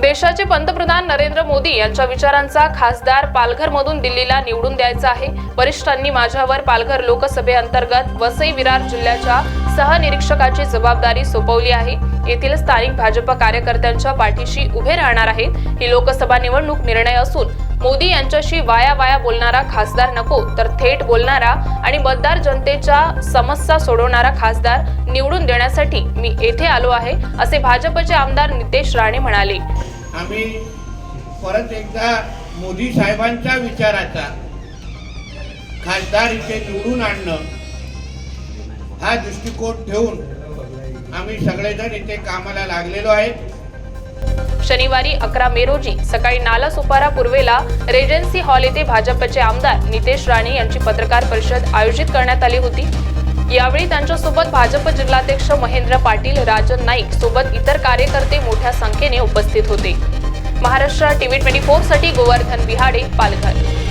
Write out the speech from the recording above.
देशाचे पंतप्रधान नरेंद्र मोदी यांच्या विचारांचा खासदार पालघरमधून दिल्लीला निवडून द्यायचा आहे. वरिष्ठांनी माझ्यावर पालघर लोकसभेअंतर्गत वसई विरार जिल्ह्याच्या सहनिरीक्षकाची जबाबदारी सोपवली आहे. येथील स्थानिक भाजप कार्यकर्त्यांच्या पाठीशी उभे राहणार आहेत. ही लोकसभा निवडणूक निर्णय असून मोदी यांच्याशी वाया वाया बोलणारा खासदार नको तर थेट बोलणारा आणि मतदार जनतेच्या समस्या सोडवणारा खासदार निवडून देण्यासाठी मी येथे आलो आहे असे भाजपचे आमदार नितेश राणे म्हणाले. आम्ही परत एकदा मोदी साहेबांच्या विचाराचा खासदार इथे निवडून आणणं हा दृष्टिकोन ठेवून आम्ही सगळेजण इथे कामाला लागलेलो आहे शनिवारी अकरा मे रोजी सकाळी नाला सुपारा पूर्वेला रेजन्सी हॉल येथे भाजपचे आमदार नितेश राणे यांची पत्रकार परिषद आयोजित करण्यात आली होती. यावेळी त्यांच्यासोबत भाजप जिल्हाध्यक्ष महेंद्र पाटील राजन नाईक सोबत इतर कार्यकर्ते मोठ्या संख्येने उपस्थित होते. महाराष्ट्र टीव्ही ट्वेंटी फोरसाठी गोवर्धन बिहाडे पालघर.